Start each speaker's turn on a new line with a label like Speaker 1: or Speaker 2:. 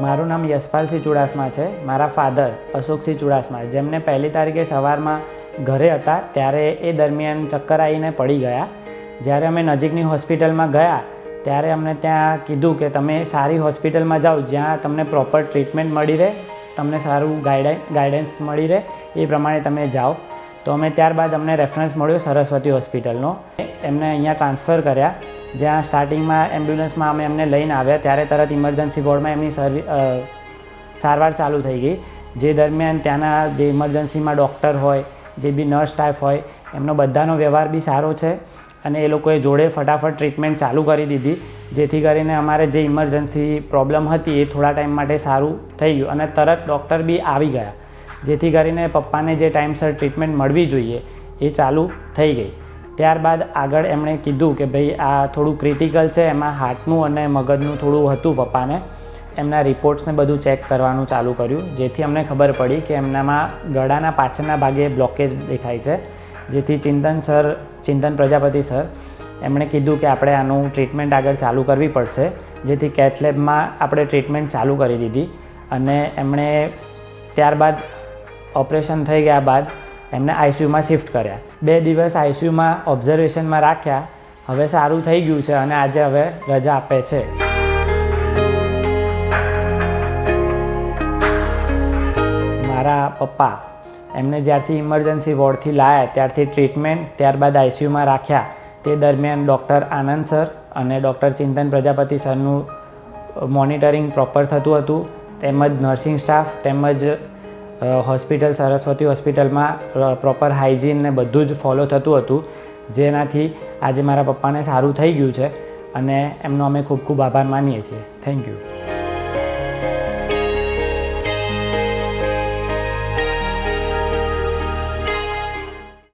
Speaker 1: મારું નામ યશપાલસિંહ ચુડાસમા છે. મારા ફાધર અશોકસિંહ ચુડાસમા જેમને પહેલી તારીખે સવારમાં ઘરે હતા, ત્યારે એ દરમિયાન ચક્કર આવીને પડી ગયા. જ્યારે અમે નજીકની હોસ્પિટલમાં ગયા, ત્યારે અમને ત્યાં કીધું કે તમે સારી હોસ્પિટલમાં જાઓ, જ્યાં તમને પ્રોપર ટ્રીટમેન્ટ મળી રહે, તમને સારું ગાઈડ ગાઈડન્સ મળી રહે, એ પ્રમાણે તમે જાઓ. તો અમે ત્યારબાદ અમને રેફરન્સ મળ્યો સરસ્વતી હોસ્પિટલનો. એમને અહીંયા ટ્રાન્સફર કર્યા. જ્યાં સ્ટાર્ટિંગમાં એમ્બ્યુલન્સમાં અમે એમને લઈને આવ્યા. ત્યારે તરત ઇમરજન્સી વોર્ડમાં એમની સર્વિ સારવાર ચાલુ થઈ ગઈ. જે દરમિયાન ત્યાંના જે ઇમરજન્સીમાં ડૉક્ટર હોય, જે બી નર્સ સ્ટાફ હોય, એમનો બધાનો વ્યવહાર બી સારો છે અને એ લોકોએ જોડે ફટાફટ ટ્રીટમેન્ટ ચાલુ કરી દીધી. જેથી કરીને અમારે જે ઇમરજન્સી પ્રોબ્લેમ હતી એ થોડા ટાઈમ માટે સારું થઈ ગયું અને તરત ડૉક્ટર બી આવી ગયા. જેથી કરીને પપ્પાને જે ટાઈમસર ટ્રીટમેન્ટ મળવી જોઈએ એ ચાલુ થઈ ગઈ. ત્યારબાદ આગળ એમણે કીધું કે ભાઈ આ થોડું ક્રિટિકલ છે, એમાં હાર્ટનું અને મગજનું થોડું હતું પપ્પાને. એમના રિપોર્ટ્સને બધું ચેક કરવાનું ચાલુ કર્યું. જેથી અમને ખબર પડી કે એમનામાં ગળાના પાછળના ભાગે બ્લોકેજ દેખાય છે. જેથી ચિંતન સર, ચિંતન પ્રજાપતિ સર, એમણે કીધું કે આપણે આનું ટ્રીટમેન્ટ આગળ ચાલુ કરવી પડશે. જેથી કેથલેબમાં આપણે ટ્રીટમેન્ટ ચાલુ કરી દીધી. અને એમણે ત્યારબાદ ઓપરેશન થઈ ગયા બાદ એમને આઈસીયુમાં શિફ્ટ કર્યા. બે દિવસ આઈસીયુમાં ઓબ્ઝર્વેશનમાં રાખ્યા. હવે સારું થઈ ગયું છે અને આજે હવે રજા આપે છે. મારા પપ્પા એમને જ્યારથી ઇમરજન્સી વોર્ડથી લાયા, ત્યારથી ટ્રીટમેન્ટ, ત્યારબાદ આઈસીયુમાં રાખ્યા. તે દરમિયાન ડૉક્ટર આનંદ સર અને ડૉક્ટર ચિંતન પ્રજાપતિ સરનું મોનિટરિંગ પ્રોપર થતું હતું. તેમજ નર્સિંગ સ્ટાફ, તેમજ હોસ્પિટલ, સરસ્વતી હોસ્પિટલમાં પ્રોપર હાઇજીન ને બધું જ ફોલો થતું હતું. જેનાથી આજે મારા પપ્પાને સારું થઈ ગયું છે અને એમનો અમે ખૂબ ખૂબ આભાર માનીએ છીએ. Thank you